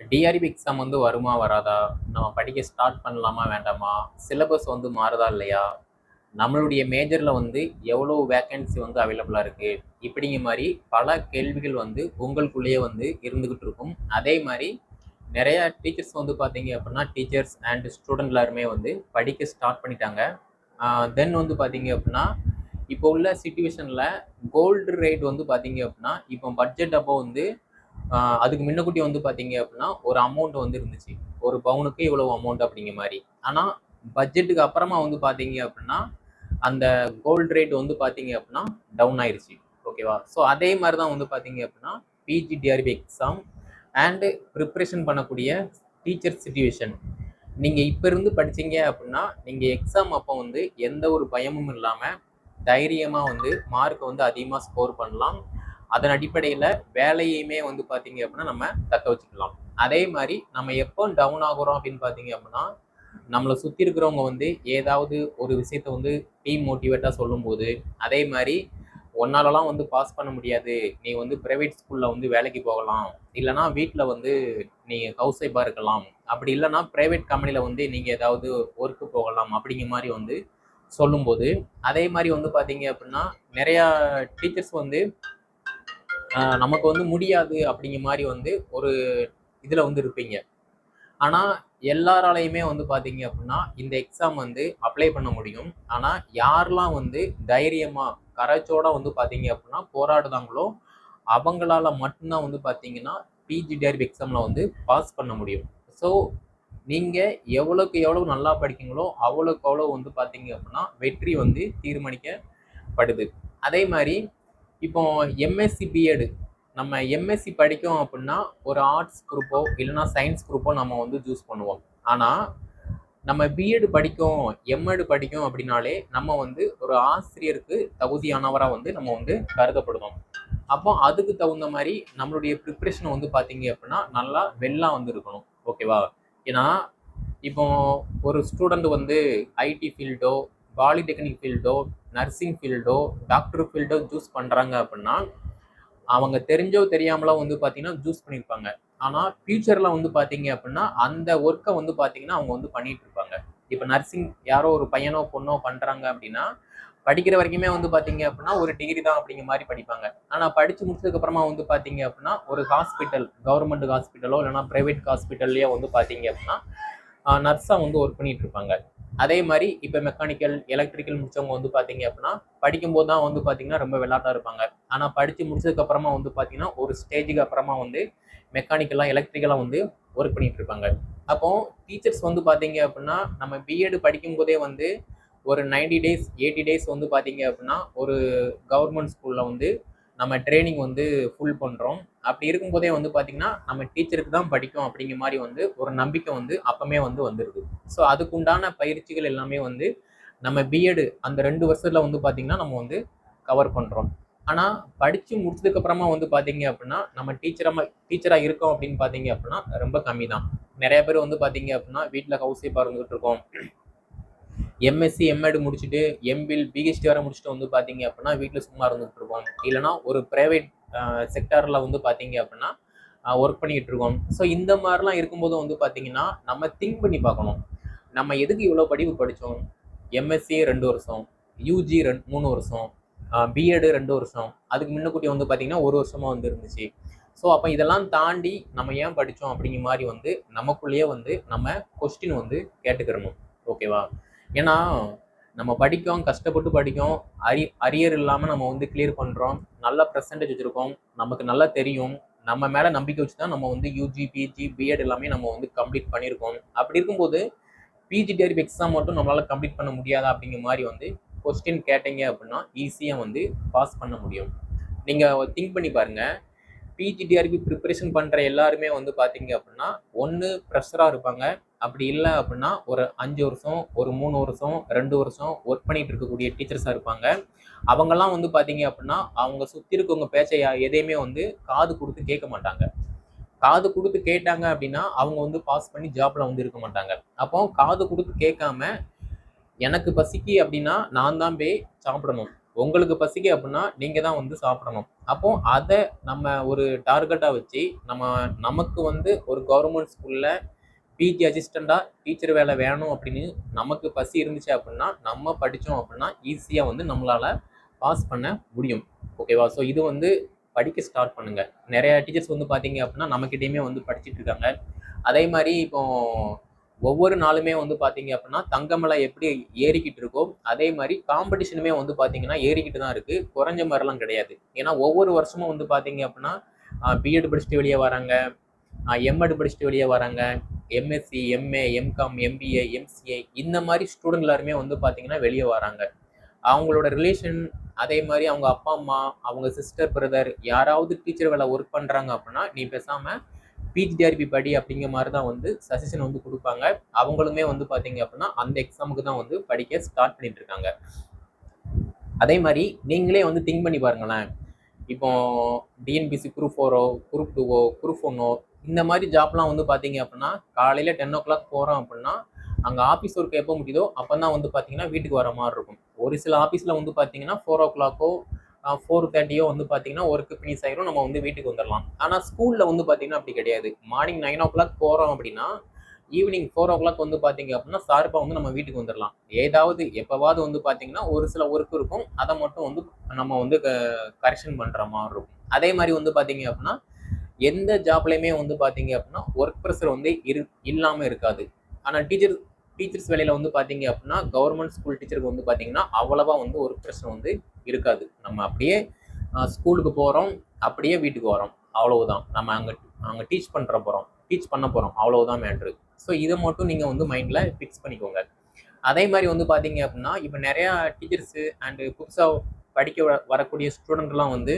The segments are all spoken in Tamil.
டிஆர்பி எக்ஸாம் வந்து வருமா வராதா? நம்ம படிக்க ஸ்டார்ட் பண்ணலாமா வேண்டாமா? சிலபஸ் வந்து மாறுதா இல்லையா? நம்மளுடைய மேஜரில் வந்து எவ்வளோ வேக்கன்சி வந்து அவைலபிளாக இருக்குது இப்படிங்கிற மாதிரி பல கேள்விகள் வந்து உங்களுக்குள்ளேயே வந்து இருந்துக்கிட்டு இருக்கும். அதே மாதிரி நிறையா டீச்சர்ஸ் வந்து பார்த்தீங்க அப்படின்னா டீச்சர்ஸ் அண்ட் ஸ்டூடெண்ட் எல்லாருமே வந்து படிக்க ஸ்டார்ட் பண்ணிட்டாங்க. தென் வந்து பார்த்தீங்க அப்படின்னா இப்போ உள்ள சுச்சுவேஷனில் கோல்டு ரேட் வந்து பார்த்தீங்க அப்படின்னா இப்போ பட்ஜெட் அப்போ வந்து அதுக்கு முன்னக்கூட்டி வந்து பார்த்தீங்க அப்படின்னா ஒரு அமௌண்ட் வந்து இருந்துச்சு. ஒரு பவுனுக்கு இவ்வளவு அமௌண்ட் அப்படிங்கிற மாதிரி. ஆனால் பட்ஜெட்டுக்கு அப்புறமா வந்து பார்த்தீங்க அப்படின்னா அந்த கோல்டு ரேட் வந்து பார்த்தீங்க அப்படின்னா டவுன் ஆயிடுச்சு ஓகேவா ஸோ அதே மாதிரி தான் வந்து பார்த்தீங்க அப்படின்னா பிஜிடிஆர்பி எக்ஸாம் அண்டு ப்ரிப்ரேஷன் பண்ணக்கூடிய டீச்சர் சுச்சுவேஷன் நீங்கள் இப்போ இருந்து படிச்சீங்க அப்படின்னா நீங்கள் எக்ஸாம் அப்போ வந்து எந்த ஒரு பயமும் இல்லாமல் தைரியமாக வந்து மார்க்கை வந்து அதிகமாக ஸ்கோர் பண்ணலாம். அதன் அடிப்படையில் வேலையுமே வந்து பார்த்தீங்க அப்படின்னா நம்ம தக்க வச்சுக்கலாம். அதே மாதிரி நம்ம எப்போ டவுன் ஆகுறோம் அப்படின்னு பார்த்தீங்க அப்படின்னா நம்மளை சுற்றி இருக்கிறவங்க வந்து ஏதாவது ஒரு விஷயத்த வந்து டீம் மோட்டிவேட்டாக சொல்லும்போது அதே மாதிரி உன்னாலலாம் வந்து பாஸ் பண்ண முடியாது. நீ வந்து ப்ரைவேட் ஸ்கூலில் வந்து வேலைக்கு போகலாம். இல்லைனா வீட்டில் வந்து நீங்கள் ஹவுஸ் ஒய்ஃபாக இருக்கலாம். அப்படி இல்லைனா ப்ரைவேட் கம்பெனியில் வந்து நீங்கள் ஏதாவது ஒர்க்கு போகலாம் அப்படிங்கிற மாதிரி வந்து சொல்லும்போது அதே மாதிரி வந்து பார்த்தீங்க அப்படின்னா நிறையா டீச்சர்ஸ் வந்து நமக்கு வந்து முடியாது அப்படிங்கிற மாதிரி வந்து ஒரு இதில் வந்து இருப்பீங்க. ஆனால் எல்லாராலையுமே வந்து பார்த்தீங்க அப்படின்னா இந்த எக்ஸாம் வந்து அப்ளை பண்ண முடியும். ஆனால் யாரெல்லாம் வந்து தைரியமாக கரைச்சோட வந்து பார்த்தீங்க அப்படின்னா போராடுதாங்களோ அவங்களால மட்டும்தான் வந்து பார்த்தீங்கன்னா பிஜி டேர்பி எக்ஸாமில் வந்து பாஸ் பண்ண முடியும். ஸோ நீங்கள் எவ்வளோக்கு எவ்வளோ நல்லா படிக்கீங்களோ அவ்வளோக்கு அவ்வளோ வந்து பார்த்தீங்க அப்படின்னா வெற்றி வந்து தீர்மானிக்கப்படுது. அதே மாதிரி இப்போ எம்எஸ்சி பிஎட் நம்ம எம்எஸ்சி படிக்கும் அப்படின்னா ஒரு ஆர்ட்ஸ் குரூப்போ இல்லைன்னா சயின்ஸ் குரூப்போ நம்ம வந்து சூஸ் பண்ணுவோம். ஆனால் நம்ம பிஎட் படிக்கும் எம்எட் படிக்கும் அப்படின்னாலே நம்ம வந்து ஒரு ஆசிரியருக்கு தகுதியானவராக வந்து நம்ம வந்து கருதப்படுவோம் அப்போ அதுக்கு தகுந்த மாதிரி நம்மளுடைய ப்ரிப்ரேஷன் வந்து பார்த்தீங்க அப்படின்னா நல்லா வெள்ளா வந்து இருக்கணும். ஓகேவா ஏன்னா இப்போ ஒரு ஸ்டூடெண்ட் வந்து ஐடி ஃபீல்டோ பாலிடெக்னிக் ஃபீல்டோ நர்சிங் ஃபீல்டோ டாக்டர் ஃபீல்டோ சூஸ் பண்ணுறாங்க அப்படின்னா அவங்க தெரிஞ்சோ தெரியாமலோ வந்து பார்த்தீங்கன்னா சூஸ் பண்ணியிருப்பாங்க ஆனால் ஃபியூச்சரில் வந்து பார்த்தீங்க அப்படின்னா அந்த ஒர்க்கை வந்து பார்த்தீங்கன்னா அவங்க வந்து பண்ணிகிட்டு இருப்பாங்க. இப்போ நர்சிங் யாரோ ஒரு பையனோ பொண்ணோ பண்ணுறாங்க அப்படின்னா படிக்கிற வரைக்குமே வந்து பார்த்தீங்க அப்படின்னா ஒரு டிகிரி தான் அப்படிங்கிற மாதிரி படிப்பாங்க. ஆனால் படித்து முடிச்சதுக்கப்புறமா வந்து பார்த்தீங்க அப்படின்னா ஒரு ஹாஸ்பிட்டல் கவர்மெண்ட் ஹாஸ்பிட்டலோ இல்லைனா ப்ரைவேட் ஹாஸ்பிட்டல்லையோ வந்து பார்த்தீங்க அப்படின்னா நர்ஸாக வந்து ஒர்க் பண்ணிகிட்டு இருப்பாங்க. அதே மாதிரி இப்போ மெக்கானிக்கல் எலக்ட்ரிக்கல் முடிச்சவங்க வந்து பார்த்தீங்க அப்படின்னா படிக்கும்போது தான் வந்து பார்த்தீங்கன்னா ரொம்ப விளாட்டாக இருப்பாங்க. ஆனால் படித்து முடிச்சதுக்கப்புறமா வந்து பார்த்தீங்கன்னா ஒரு ஸ்டேஜுக்கு அப்புறமா வந்து மெக்கானிக்கலாக எலக்ட்ரிக்கலாக வந்து ஒர்க் பண்ணிட்டு இருப்பாங்க. அப்போ டீச்சர்ஸ் வந்து பார்த்தீங்க அப்படின்னா நம்ம பிஎட் படிக்கும் போதே வந்து ஒரு நைன்டி டேஸ் எயிட்டி டேஸ் வந்து பார்த்தீங்க அப்படின்னா ஒரு கவர்மெண்ட் ஸ்கூலில் வந்து நம்ம ட்ரைனிங் வந்து ஃபுல் பண்ணுறோம் அப்படி இருக்கும்போதே வந்து பார்த்திங்கன்னா நம்ம டீச்சருக்கு தான் படிக்கும் அப்படிங்கிற மாதிரி வந்து ஒரு நம்பிக்கை வந்து அப்போமே வந்து வந்துடுது ஸோ அதுக்குண்டான பயிற்சிகள் எல்லாமே வந்து நம்ம பிஎட் அந்த ரெண்டு வருஷத்தில் வந்து பார்த்திங்கன்னா நம்ம வந்து கவர் பண்ணுறோம் ஆனால் படித்து முடிச்சதுக்கப்புறமா வந்து பார்த்தீங்க அப்படின்னா நம்ம டீச்சராக டீச்சராக இருக்கோம் அப்படின்னு பார்த்தீங்க அப்படின்னா ரொம்ப கம்மி தான் நிறைய பேர் வந்து பார்த்தீங்க அப்படின்னா வீட்டில் ஹவுஸ் ஒய்ஃபாக இருந்துகிட்டு இருக்கோம். எம்எஸ்சி எம்எட் முடிச்சுட்டு எம்பில் பிஹெச்டி வர முடிச்சுட்டு வந்து பார்த்தீங்க அப்படின்னா வீட்டில் சும்மா இருந்துகிட்டு இருக்கோம் இல்லைனா ஒரு ப்ரைவேட் செக்டாரில் வந்து பார்த்தீங்க அப்படின்னா ஒர்க் பண்ணிக்கிட்டு இருக்கோம் ஸோ இந்த மாதிரிலாம் இருக்கும்போது வந்து பார்த்தீங்கன்னா நம்ம திங்க் பண்ணி பார்க்கணும். நம்ம எதுக்கு இவ்வளோ படிப்பு படித்தோம் எம்எஸ்சி ரெண்டு வருஷம் யூஜி ரெண்டு மூணு வருஷம் பிஎடு ரெண்டு வருஷம் அதுக்கு முன்னக்கூட்டி வந்து பார்த்தீங்கன்னா ஒரு வருஷமாக வந்து இருந்துச்சு. ஸோ அப்போ இதெல்லாம் தாண்டி நம்ம ஏன் படித்தோம் அப்படிங்கிற மாதிரி வந்து நமக்குள்ளேயே வந்து நம்ம கொஸ்டின் வந்து கேட்டுக்கிறணும். ஓகேவா ஏன்னா நம்ம படிக்கோம் கஷ்டப்பட்டு படிக்கோம் அரி அரியர் இல்லாமல் நம்ம வந்து கிளியர் பண்ணுறோம் நல்ல பர்சன்டேஜ் வச்சுருக்கோம். நமக்கு நல்லா தெரியும். நம்ம மேலே நம்பிக்கை வச்சு தான் நம்ம வந்து யூஜி பிஜி பிஎட் எல்லாமே நம்ம வந்து கம்ப்ளீட் பண்ணியிருக்கோம் அப்படி இருக்கும்போது பிஜி டிஆர்பி எக்ஸாம் மட்டும் நம்மளால் கம்ப்ளீட் பண்ண முடியாதா அப்படிங்கிற மாதிரி வந்து கொஸ்டின் கேட்டீங்க அப்படின்னா ஈஸியாக வந்து பாஸ் பண்ண முடியும். நீங்கள் திங்க் பண்ணி பாருங்கள் பிஜிடிஆர்பி ப்ரிப்பரேஷன் பண்ணுற எல்லாருமே வந்து பார்த்தீங்க அப்படின்னா ஒன்று ப்ரெஷராக இருப்பாங்க. அப்படி இல்லை அப்படின்னா ஒரு அஞ்சு வருஷம் ஒரு மூணு வருஷம் ரெண்டு வருஷம் ஒர்க் பண்ணிட்டு இருக்கக்கூடிய டீச்சர்ஸாக இருப்பாங்க. அவங்கெல்லாம் வந்து பார்த்தீங்க அப்படின்னா அவங்க சுற்றி இருக்கவங்க பேச்சை எதையுமே வந்து காது கொடுத்து கேட்க மாட்டாங்க. காது கொடுத்து கேட்டாங்க அப்படின்னா அவங்க வந்து பாஸ் பண்ணி ஜாப்ல வந்து இருக்க மாட்டாங்க. அப்போ காது கொடுத்து கேட்காம எனக்கு பசிக்கு அப்படின்னா நான் தான் போய் சாப்பிடணும். உங்களுக்கு பசிக்கு அப்படின்னா நீங்கள் தான் வந்து சாப்பிடணும். அப்போ அதை நம்ம ஒரு டார்கெட்டாக வச்சு நம்ம நமக்கு வந்து ஒரு கவர்மெண்ட் ஸ்கூலில் பிஜி அசிஸ்டண்ட்டாக டீச்சர் வேலை வேணும் அப்படின்னு நமக்கு பசி இருந்துச்சு அப்படின்னா நம்ம படித்தோம் அப்படின்னா ஈஸியாக வந்து நம்மளால் பாஸ் பண்ண முடியும். ஓகேவா ஸோ இது வந்து படிக்க ஸ்டார்ட் பண்ணுங்க. நிறைய டீச்சர்ஸ் வந்து பார்த்தீங்க அப்படின்னா நம்மக்கிட்டேயுமே வந்து படிச்சுட்டு இருக்காங்க. அதே மாதிரி இப்போ ஒவ்வொரு நாளுமே வந்து பார்த்தீங்க அப்படின்னா தங்கமலை எப்படி ஏறிக்கிட்டு இருக்கோ அதே மாதிரி காம்படிஷனுமே வந்து பார்த்தீங்கன்னா ஏறிக்கிட்டு தான் இருக்குது குறைஞ்ச மாதிரிலாம் கிடையாது. ஏன்னா ஒவ்வொரு வருஷமும் வந்து பார்த்தீங்க அப்படின்னா பிஎட் படிச்சுட்டு வெளியே வராங்க. எம்எட் படிச்சுட்டு வெளியே வராங்க MSc MA MCom MBA MCA இந்த மாதிரி ஸ்டூடெண்ட் எல்லாருமே வந்து பார்த்தீங்கன்னா வெளியே வராங்க அவங்களோட ரிலேஷன் அதே மாதிரி அவங்க அப்பா அம்மா அவங்க சிஸ்டர் பிரதர் யாராவது டீச்சர் வேலை ஒர்க் பண்ணுறாங்க அப்படின்னா நீ பேசாமல் பிஜிடிஆர்பி படி அப்படிங்கிற மாதிரி தான் வந்து சஜஷன் வந்து கொடுப்பாங்க. அவங்களுமே வந்து பார்த்தீங்க அப்படின்னா அந்த எக்ஸாமுக்கு தான் வந்து படிக்க ஸ்டார்ட் பண்ணிட்டு இருக்காங்க. அதே மாதிரி நீங்களே வந்து திங்க் பண்ணி பாருங்களேன். இப்போ டிஎன்பிசி குரூப் ஃபோரோ குரூப் டூவோ குரூப் ஒன்னோ இந்த மாதிரி ஜாப்லாம் வந்து பார்த்தீங்க அப்படின்னா காலையில் டென் ஓ கிளாக் போகிறோம் அப்படின்னா அங்கே ஆஃபீஸ் ஒர்க் எப்போ முடியுதோ அப்போ தான் வந்து பார்த்தீங்கன்னா வீட்டுக்கு வர மாதிரி இருக்கும். ஒரு சில ஆஃபீஸில் வந்து பார்த்தீங்கன்னா ஃபோர் ஓ கிளாக்கோ ஃபோர் தேர்ட்டியோ வந்து பார்த்தீங்கன்னா ஒர்க்கு ஃபினிஷ் ஆகிரும் நம்ம வந்து வீட்டுக்கு வந்துடலாம் ஆனால் ஸ்கூலில் வந்து பார்த்தீங்கன்னா அப்படி கிடையாது. மார்னிங் நைன் ஓ கிளாக் போகிறோம் அப்படின்னா ஈவினிங் ஃபோர் ஓ கிளாக் வந்து பார்த்தீங்க அப்படின்னா சார்பாக வந்து நம்ம வீட்டுக்கு வந்துடலாம் ஏதாவது எப்போவாவது வந்து பார்த்தீங்கன்னா ஒரு சில ஒர்க் இருக்கும். அதை மட்டும் வந்து நம்ம வந்து கரெக்ஷன் பண்ணுற மாதிரி இருக்கும். அதே மாதிரி வந்து பார்த்தீங்க அப்படின்னா எந்த ஜாப்லையுமே வந்து பார்த்தீங்க அப்படின்னா ஒர்க் ப்ரெஷர் வந்து இரு இல்லாமல் இருக்காது. ஆனால் டீச்சர் டீச்சர்ஸ் வேலையில் வந்து பார்த்தீங்க அப்படின்னா கவர்மெண்ட் ஸ்கூல் டீச்சருக்கு வந்து பார்த்தீங்கன்னா அவ்வளவா வந்து ஒர்க் ப்ரெஷர் வந்து இருக்காது. நம்ம அப்படியே ஸ்கூலுக்கு போகிறோம் அப்படியே வீட்டுக்கு வரோம். அவ்வளவுதான். நம்ம அங்கே அங்கே டீச் பண்ணுற போகிறோம் டீச் பண்ண போகிறோம் அவ்வளவுதான் மேட்ரு ஸோ இதை மட்டும் நீங்கள் வந்து மைண்டில் ஃபிக்ஸ் பண்ணிக்கோங்க. அதே மாதிரி வந்து பார்த்தீங்க அப்படின்னா இப்போ நிறையா டீச்சர்ஸு அண்டு புதுசாக படிக்க வரக்கூடிய ஸ்டூடெண்ட்லாம் வந்து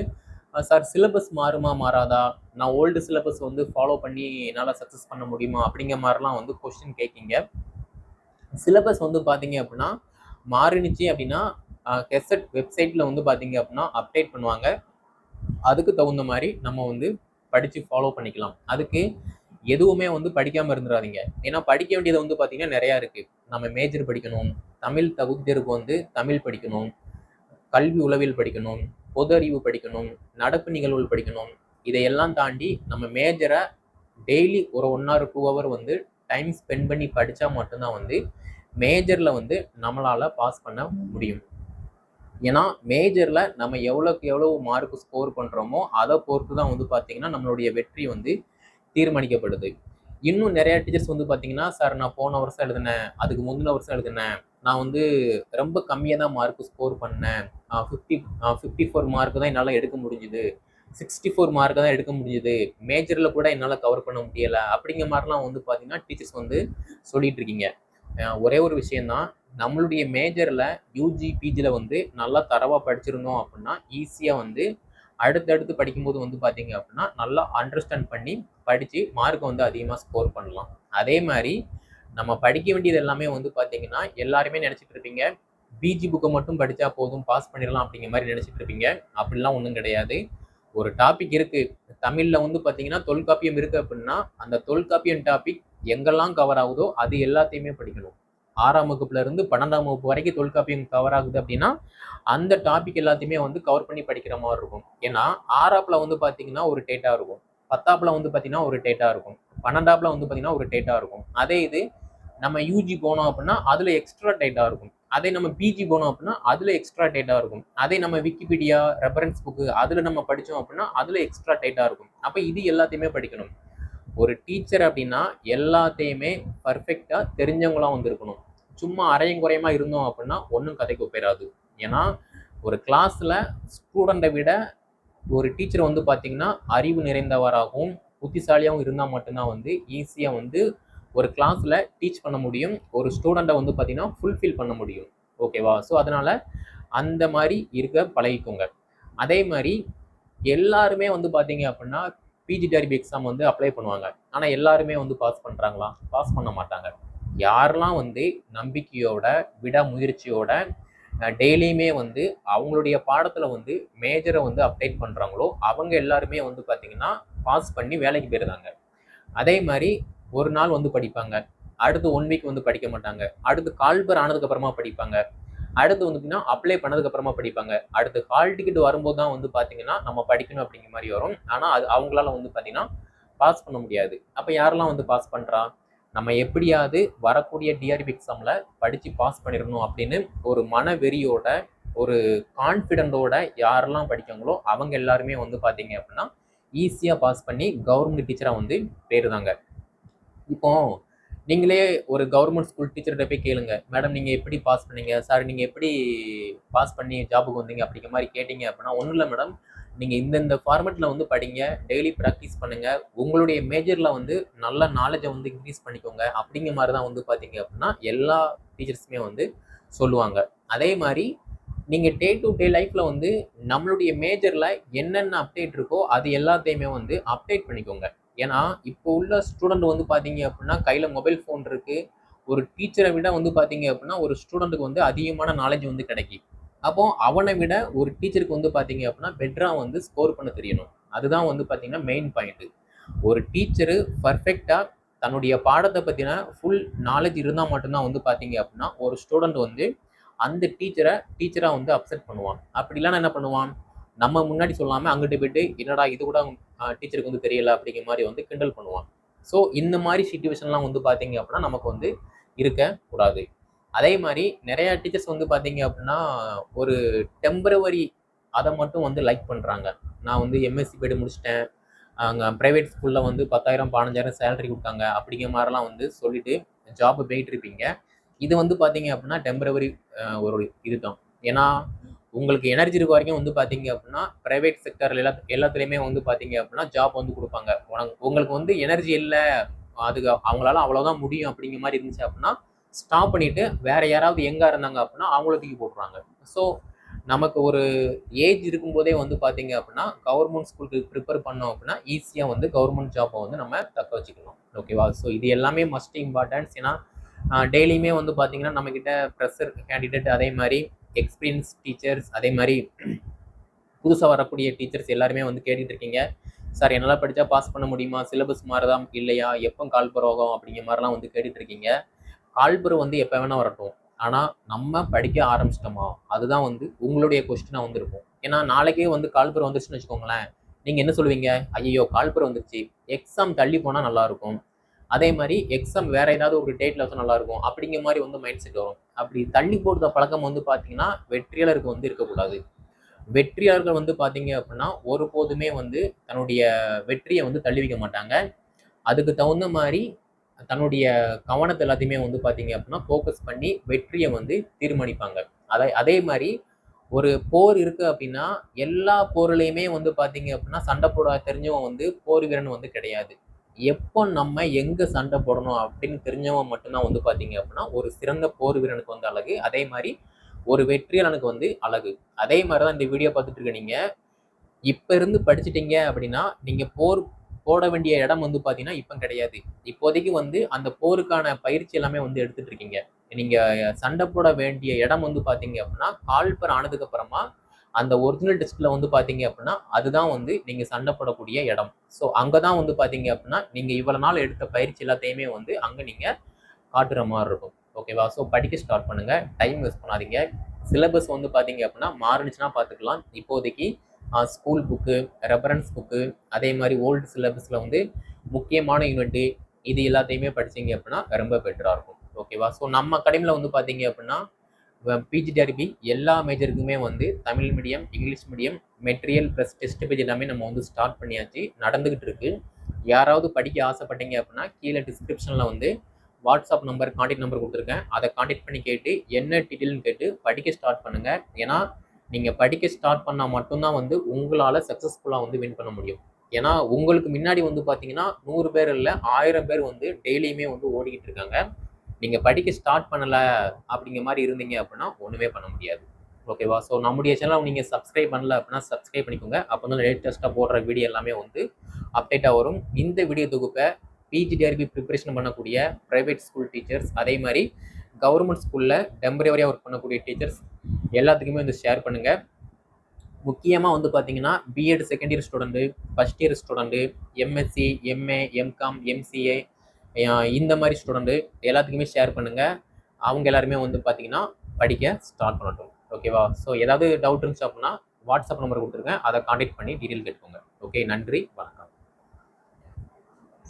சார் சிலபஸ் மாறுமா மாறாதா? நான் ஓல்டு சிலபஸ் வந்து ஃபாலோ பண்ணி என்னால் சக்ஸஸ் பண்ண முடியுமா? அப்படிங்கிற மாதிரிலாம் வந்து கொஸ்டின் கேட்கிங்க. சிலபஸ் வந்து பார்த்தீங்க அப்படின்னா மாறினுச்சு அப்படின்னா கெசட் வெப்சைட்டில் வந்து பார்த்தீங்க அப்படின்னா அப்டேட் பண்ணுவாங்க. அதுக்கு தகுந்த மாதிரி நம்ம வந்து படித்து ஃபாலோ பண்ணிக்கலாம். அதுக்கு எதுவுமே வந்து படிக்காமல் இருந்துடாதீங்க ஏன்னா படிக்க வேண்டியது வந்து பார்த்தீங்கன்னா நிறையா இருக்குது நம்ம மேஜர் படிக்கணும். தமிழ் தகுதியருக்கு வந்து தமிழ் படிக்கணும். கல்வி உளவியல் படிக்கணும். பொது அறிவு படிக்கணும் நடப்பு நிகழ்வுகள் படிக்கணும் இதையெல்லாம் தாண்டி நம்ம மேஜரை டெய்லி ஒரு ஒன் ஹவர் டூ ஹவர் வந்து டைம் ஸ்பெண்ட் பண்ணி படித்தா மட்டும்தான் வந்து மேஜரில் வந்து நம்மளால் பாஸ் பண்ண முடியும். ஏன்னா மேஜரில் நம்ம எவ்வளோக்கு எவ்வளோ மார்க் ஸ்கோர் பண்ணுறோமோ அதை பொறுத்து தான் வந்து பார்த்திங்கன்னா நம்மளுடைய வெற்றி வந்து தீர்மானிக்கப்படுது. இன்னும் நிறையா டீச்சர்ஸ் வந்து பார்த்தீங்கன்னா சார் நான் போன வருஷம் எழுதினேன் அதுக்கு முந்தின வருஷம் எழுதினேன் நான் வந்து ரொம்ப கம்மியாக தான் மார்க் ஸ்கோர் பண்ணேன். ஃபிஃப்டி ஃபிஃப்டி ஃபோர் மார்க் தான் என்னால் எடுக்க முடிஞ்சுது. சிக்ஸ்டி ஃபோர் மார்க் தான் எடுக்க முடிஞ்சுது. மேஜரில் கூட என்னால் கவர் பண்ண முடியலை. அப்படிங்கிற மாதிரிலாம் வந்து பார்த்தீங்கன்னா டீச்சர்ஸ் வந்து சொல்லிகிட்டு இருக்கீங்க. ஒரே ஒரு விஷயந்தான் நம்மளுடைய மேஜரில் யூஜி பிஜியில் வந்து நல்லா தரவாக படிச்சிருந்தோம் அப்படின்னா ஈஸியாக வந்து அடுத்தடுத்து படிக்கும்போது வந்து பார்த்தீங்க அப்படின்னா நல்லா அண்டர்ஸ்டாண்ட் பண்ணி படித்து மார்க்கை வந்து அதிகமாக ஸ்கோர் பண்ணலாம். அதே மாதிரி நம்ம படிக்க வேண்டியது எல்லாமே வந்து பார்த்தீங்கன்னா எல்லாருமே நினச்சிட்டு இருப்பீங்க. பிஜி புக்கை மட்டும் படித்தா போதும் பாஸ் பண்ணிடலாம் அப்படிங்கிற மாதிரி நினச்சிட்டு இருப்பீங்க. அப்படிலாம் ஒன்றும் கிடையாது. ஒரு டாபிக் இருக்குது தமிழில் வந்து பார்த்தீங்கன்னா தொல்காப்பியம் இருக்குது அப்படின்னா அந்த தொல்காப்பியம் டாபிக் எங்கெல்லாம் கவர் ஆகுதோ அது எல்லாத்தையுமே படிக்கணும். ஆறாம் வகுப்புல இருந்து பன்னெண்டாம் வகுப்பு வரைக்கும் தொல்காப்பியம் கவர் ஆகுது அப்படின்னா அந்த டாபிக் எல்லாத்தையுமே வந்து கவர் பண்ணி படிக்கிற மாதிரி இருக்கும். ஏன்னா ஆறாப்பில் வந்து பார்த்தீங்கன்னா ஒரு டேட்டா இருக்கும். பத்தாப்பில் வந்து பார்த்தீங்கன்னா ஒரு டேட்டா இருக்கும். பன்னெண்டாப்பில் வந்து பார்த்தீங்கன்னா ஒரு டேட்டா இருக்கும். அதே இது நம்ம யூஜி போனோம் அப்படின்னா அதில் எக்ஸ்ட்ரா டேட்டா இருக்கும். அதே நம்ம பிஜி போனோம் அப்படின்னா அதில் எக்ஸ்ட்ரா டேட்டா இருக்கும். அதே நம்ம விக்கிபீடியா ரெஃபரன்ஸ் புக்கு அதில் நம்ம படித்தோம் அப்படின்னா அதில் எக்ஸ்ட்ரா டேட்டா இருக்கும். அப்போ இது எல்லாத்தையுமே படிக்கணும். ஒரு டீச்சர் அப்படின்னா எல்லாத்தையுமே பர்ஃபெக்டாக தெரிஞ்சவங்களாம் வந்திருக்கணும். சும்மா அரையும் குறையமாக இருந்தோம் அப்படின்னா ஒன்றும் கதைக்கு போயிடாது ஏன்னா ஒரு கிளாஸில் ஸ்டூடெண்ட்டை விட ஒரு டீச்சர் வந்து பார்த்திங்கன்னா அறிவு நிறைந்தவராகவும் புத்திசாலியாகவும் இருந்தால் மட்டும்தான் வந்து ஈஸியாக வந்து ஒரு கிளாஸில் டீச் பண்ண முடியும் ஒரு ஸ்டூடெண்ட்டை வந்து பார்த்தீங்கன்னா ஃபுல்ஃபில் பண்ண முடியும். ஓகேவா ஸோ அதனால் அந்த மாதிரி இருக்க பழகிக்கோங்க. அதே மாதிரி எல்லாருமே வந்து பார்த்தீங்க அப்படின்னா பிஜிடிஆர்பி எக்ஸாம் வந்து அப்ளை பண்ணுவாங்க. ஆனால் எல்லாருமே வந்து பாஸ் பண்ணுறாங்களா பாஸ் பண்ண மாட்டாங்க. யாரெல்லாம் வந்து நம்பிக்கையோட விடாமுயற்சியோட டெய்லியுமே வந்து அவங்களுடைய பாடத்தில் வந்து மேஜரை வந்து அப்டேட் பண்ணுறாங்களோ அவங்க எல்லாருமே வந்து பார்த்திங்கன்னா பாஸ் பண்ணி வேலைக்கு போயிருந்தாங்க. அதே மாதிரி ஒரு நாள் வந்து படிப்பாங்க. அடுத்து ஒன் வீக் வந்து படிக்க மாட்டாங்க. அடுத்து கால்பர் ஆனதுக்கு அப்புறமா படிப்பாங்க. அடுத்து வந்து அப்ளை பண்ணதுக்கு அப்புறமா படிப்பாங்க. அடுத்து ஹால் டிக்கெட் வரும்போது தான் வந்து பார்த்தீங்கன்னா நம்ம படிக்கணும் அப்படிங்கிற மாதிரி வரும். ஆனால் அது அவங்களால வந்து பார்த்தீங்கன்னா பாஸ் பண்ண முடியாது. அப்போ யாரெல்லாம் வந்து பாஸ் பண்ணுறா நம்ம எப்படியாவது வரக்கூடிய டிஆர்பி எக்ஸாமில் படித்து பாஸ் பண்ணிடணும் அப்படின்னு ஒரு மனவெறியோட ஒரு கான்ஃபிடென்ட்டோட யாரெல்லாம் படிக்காங்களோ அவங்க எல்லாருமே வந்து பார்த்தீங்க அப்படின்னா ஈஸியாக பாஸ் பண்ணி கவர்மெண்ட் டீச்சராக வந்து பேருதாங்க. இப்போ நீங்களே ஒரு கவர்மெண்ட் ஸ்கூல் டீச்சர்கிட்ட போய் கேளுங்க. மேடம் நீங்கள் எப்படி பாஸ் பண்ணீங்க? சார் நீங்கள் எப்படி பாஸ் பண்ணி ஜாபுக்கு வந்தீங்க? அப்படிங்கிற மாதிரி கேட்டிங்க அப்படின்னா ஒன்றும் இல்லை மேடம் நீங்கள் இந்தந்த ஃபார்மெட்டில் வந்து படிங்க. டெய்லி ப்ராக்டிஸ் பண்ணுங்கள் உங்களுடைய மேஜரில் வந்து நல்ல நாலேஜை வந்து இன்க்ரீஸ் பண்ணிக்கோங்க. அப்படிங்கிற மாதிரி தான் வந்து பார்த்தீங்க அப்படின்னா எல்லா டீச்சர்ஸுமே வந்து சொல்லுவாங்க. அதே மாதிரி நீங்கள் டே டு டே லைஃப்பில் வந்து நம்மளுடைய மேஜரில் என்னென்ன அப்டேட் இருக்கோ அது எல்லாத்தையுமே வந்து அப்டேட் பண்ணிக்கோங்க. ஏன்னா இப்போ உள்ள ஸ்டூடெண்ட் வந்து பார்த்தீங்க அப்படின்னா கையில் மொபைல் ஃபோன் இருக்குது ஒரு டீச்சரை விட வந்து பார்த்தீங்க அப்படின்னா ஒரு ஸ்டூடெண்ட்டுக்கு வந்து அதிகமான நாலேஜ் வந்து கிடைக்கும். அப்போ அவனை விட ஒரு டீச்சருக்கு வந்து பார்த்தீங்க அப்படின்னா பெட்டராக வந்து ஸ்கோர் பண்ண தெரியணும். அதுதான் வந்து பார்த்தீங்கன்னா மெயின் பாயிண்ட்டு ஒரு டீச்சரு பர்ஃபெக்டாக தன்னுடைய பாடத்தை பற்றின ஃபுல் நாலேஜ் இருந்தால் மட்டும்தான் வந்து பார்த்தீங்க அப்படின்னா ஒரு ஸ்டூடெண்ட் வந்து அந்த டீச்சரை டீச்சராக வந்து அப்செட் பண்ணுவான். அப்படி இல்லைன்னா என்ன பண்ணுவான்? நம்ம முன்னாடி சொல்லாமல் அங்கிட்டு போயிட்டு என்னடா இது கூட டீச்சருக்கு வந்து தெரியல அப்படிங்கிற மாதிரி வந்து கிண்டல் பண்ணுவான். ஸோ இந்த மாதிரி சுச்சுவேஷன்லாம் வந்து பார்த்தீங்க அப்படின்னா நமக்கு வந்து இருக்கக்கூடாது. அதே மாதிரி நிறையா டீச்சர்ஸ் வந்து பார்த்தீங்க அப்படின்னா ஒரு டெம்பரவரி அதை மட்டும் வந்து லைக் பண்ணுறாங்க நான் வந்து எம்எஸ்சி போய்ட்டு முடிச்சிட்டேன். அங்கே ப்ரைவேட் ஸ்கூலில் வந்து பத்தாயிரம் பதினஞ்சாயிரம் சேலரி கொடுத்தாங்க அப்படிங்கிற மாதிரிலாம் வந்து சொல்லிட்டு ஜாப் போயிட்டு இருப்பீங்க. இது வந்து பார்த்தீங்க அப்படின்னா டெம்பரவரி ஒரு இதுதான் ஏன்னா உங்களுக்கு எனர்ஜி இருக்க வரைக்கும் வந்து பார்த்தீங்க அப்படின்னா ப்ரைவேட் செக்டர் எல்லா எல்லாத்துலேயுமே வந்து பார்த்தீங்க அப்படின்னா ஜாப் வந்து கொடுப்பாங்க. உங்களுக்கு வந்து எனர்ஜி இல்லை அதுக்கு அவங்களால அவ்வளோதான் முடியும் அப்படிங்கிற மாதிரி இருந்துச்சு அப்படின்னா ஸ்டாப் பண்ணிட்டு வேற யாராவது எங்கே இருந்தாங்க அப்படின்னா அவங்கள தூக்கி போட்டுருவாங்க. ஸோ நமக்கு ஒரு ஏஜ் இருக்கும்போதே வந்து பார்த்தீங்க அப்படின்னா கவர்மெண்ட் ஸ்கூலுக்கு ப்ரிப்பேர் பண்ணோம் அப்படின்னா ஈஸியாக வந்து கவர்மெண்ட் ஜாப்பை வந்து நம்ம தக்க வச்சுக்கணும் ஓகேவா ஸோ இது எல்லாமே மஸ்ட் இம்பார்ட்டன்ஸ் ஏன்னா டெய்லியுமே வந்து பார்த்தீங்கன்னா நம்மக்கிட்ட ப்ரெஷர் கேண்டிடேட் அதே மாதிரி எக்ஸ்பீரியன்ஸ் டீச்சர்ஸ் அதே மாதிரி புதுசாக வரக்கூடிய டீச்சர்ஸ் எல்லாருமே வந்து கேட்டுட்டு இருக்கீங்க. சார் என்னால் படித்தா பாஸ் பண்ண முடியுமா? சிலபஸ் மாறுதா? இல்லையா? எப்போ கால் அப்படிங்கிற மாதிரிலாம் வந்து கேட்டுட்டு இருக்கீங்க. கால்புரு வந்து எப்போ வேணால் வரட்டும். ஆனால் நம்ம படிக்க ஆரம்பிச்சிட்டோமா? அதுதான் வந்து உங்களுடைய கொஸ்டினாக வந்துருக்கும். ஏன்னா நாளைக்கே வந்து கால்பர் வந்துச்சுன்னு வச்சுக்கோங்களேன். நீங்கள் என்ன சொல்லுவீங்க? ஐயோ கால்பர் வந்துருச்சு. எக்ஸாம் தள்ளி போனால் நல்லாயிருக்கும் அதே மாதிரி எக்ஸாம் வேறு ஏதாவது ஒரு டேட்டில் வந்து நல்லாயிருக்கும் அப்படிங்கிற மாதிரி வந்து மைண்ட் செட் வரும். அப்படி தள்ளி போடுற பழக்கம் வந்து பார்த்தீங்கன்னா வெற்றியாளருக்கு வந்து இருக்கக்கூடாது. வெற்றியாளர்கள் வந்து பார்த்தீங்க அப்படின்னா ஒருபோதுமே வந்து தன்னுடைய வெற்றியை வந்து தள்ளி வைக்க மாட்டாங்க. அதுக்கு தகுந்த மாதிரி தன்னுடைய கவனத்தை எல்லாத்தையுமே வந்து பார்த்தீங்க அப்படின்னா ஃபோக்கஸ் பண்ணி வெற்றியை வந்து தீர்மானிப்பாங்க. அதை அதே மாதிரி ஒரு போர் இருக்கு அப்படின்னா எல்லா போர்லையுமே வந்து பார்த்தீங்க அப்படின்னா சண்டை போட தெரிஞ்சவன் வந்து போர் வீரன் வந்து கிடையாது. எப்போ நம்ம எங்கே சண்டை போடணும் அப்படின்னு தெரிஞ்சவன் மட்டும்தான் வந்து பார்த்தீங்க அப்படின்னா ஒரு சிறந்த போர் வீரனுக்கு வந்து அழகு அதே மாதிரி ஒரு வெற்றியாளனுக்கு வந்து அழகு. அதே மாதிரி தான் இந்த வீடியோ பார்த்துட்டு இருக்க நீங்கள் இப்போ இருந்து படிச்சிட்டிங்க அப்படின்னா நீங்கள் போர் போட வேண்டிய இடம் வந்து பார்த்தீங்கன்னா இப்போ கிடையாது. இப்போதைக்கு வந்து அந்த போருக்கான பயிற்சி எல்லாமே வந்து எடுத்துட்டு இருக்கீங்க. நீங்கள் சண்டை போட வேண்டிய இடம் வந்து பார்த்தீங்க அப்படின்னா கால்பர் ஆனதுக்கு அப்புறமா அந்த ஒரிஜினல் டிஸ்பிளே வந்து பார்த்தீங்க அப்படின்னா அதுதான் வந்து நீங்கள் சண்டைப்படக்கூடிய இடம். ஸோ அங்கே தான் வந்து பார்த்தீங்க அப்படின்னா நீங்கள் இவ்வளோ நாள் எடுத்த பயிற்சி எல்லாத்தையுமே வந்து அங்கே நீங்கள் காட்டுற மாதிரி இருக்கும். ஓகேவா ஸோ படிக்க ஸ்டார்ட் பண்ணுங்கள் டைம் வேஸ்ட் பண்ணாதீங்க. சிலபஸ் வந்து பார்த்தீங்க அப்படின்னா மாறுனுச்சுன்னா பார்த்துக்கலாம் இப்போதைக்கு ஸ்கூல் புக்கு ரெஃபரன்ஸ் புக்கு அதே மாதிரி ஓல்டு சிலபஸில் வந்து முக்கியமான யூனிட்டு இது எல்லாத்தையுமே படிச்சீங்க அப்படின்னா ரொம்ப பெட்டராக இருக்கும். ஓகேவா ஸோ நம்ம அகாடமியில் வந்து பார்த்தீங்க அப்படின்னா பிஜிடிஆர்பி எல்லா மேஜருக்குமே வந்து Tamil medium English medium material plus test page எல்லாமே நம்ம வந்து ஸ்டார்ட் பண்ணியாச்சு. நடந்துகிட்டு இருக்கு. யாராவது படிக்க ஆசைப்பட்டீங்க அப்படின்னா கீழே டிஸ்கிரிப்ஷனில் வந்து வாட்ஸ்அப் நம்பர் காண்டக்ட் நம்பர் கொடுத்துருக்கேன். அதை காண்டக்ட் பண்ணி கேட்டு என்ன டீட்டெயில்னு கேட்டு படிக்க ஸ்டார்ட் பண்ணுங்கள் ஏன்னா நீங்கள் படிக்க ஸ்டார்ட் பண்ணால் மட்டும்தான் வந்து உங்களால் சக்ஸஸ்ஃபுல்லாக வந்து வின் பண்ண முடியும். ஏன்னா உங்களுக்கு முன்னாடி வந்து பார்த்தீங்கன்னா நூறு பேர் இல்லை ஆயிரம் பேர் வந்து டெய்லியுமே வந்து ஓடிக்கிட்டு இருக்காங்க. நீங்கள் படிக்க ஸ்டார்ட் பண்ணலை அப்படிங்கிற மாதிரி இருந்தீங்க அப்படின்னா ஒன்றுமே பண்ண முடியாது. ஓகேவா ஸோ நம்முடைய சேனலை நீங்கள் சப்ஸ்கிரைப் பண்ணல அப்படின்னா சப்ஸ்கிரைப் பண்ணிக்கோங்க. அப்போ தான் லேட்டஸ்ட்டாக போடுற வீடியோ எல்லாமே வந்து அப்டேட்டாக வரும். இந்த வீடியோ தொகுப்பை பிஜிடிஆர்பி ப்ரிப்பரேஷன் பண்ணக்கூடிய ப்ரைவேட் ஸ்கூல் டீச்சர்ஸ் அதே மாதிரி கவர்மெண்ட் ஸ்கூலில் டெம்பரவரியாக ஒர்க் பண்ணக்கூடிய டீச்சர்ஸ் எல்லாத்துக்குமே வந்து ஷேர் பண்ணுங்கள் முக்கியமாக வந்து பார்த்தீங்கன்னா BEd second year student first year student MSc MA MCom MCA இந்த மாதிரி ஸ்டூடெண்ட்டு எல்லாத்துக்குமே ஷேர் பண்ணுங்கள் அவங்க எல்லாருமே வந்து பார்த்தீங்கன்னா படிக்க ஸ்டார்ட் பண்ணட்டும். ஓகேவா ஸோ ஏதாவது டவுட் இருந்துச்சு அப்படின்னா வாட்ஸ்அப் நம்பர் கொடுத்துருக்கேன் அதை காண்டாக்ட் பண்ணி டீட்டெயில் கேட்டுக்கோங்க. ஓகே நன்றி வணக்கம்.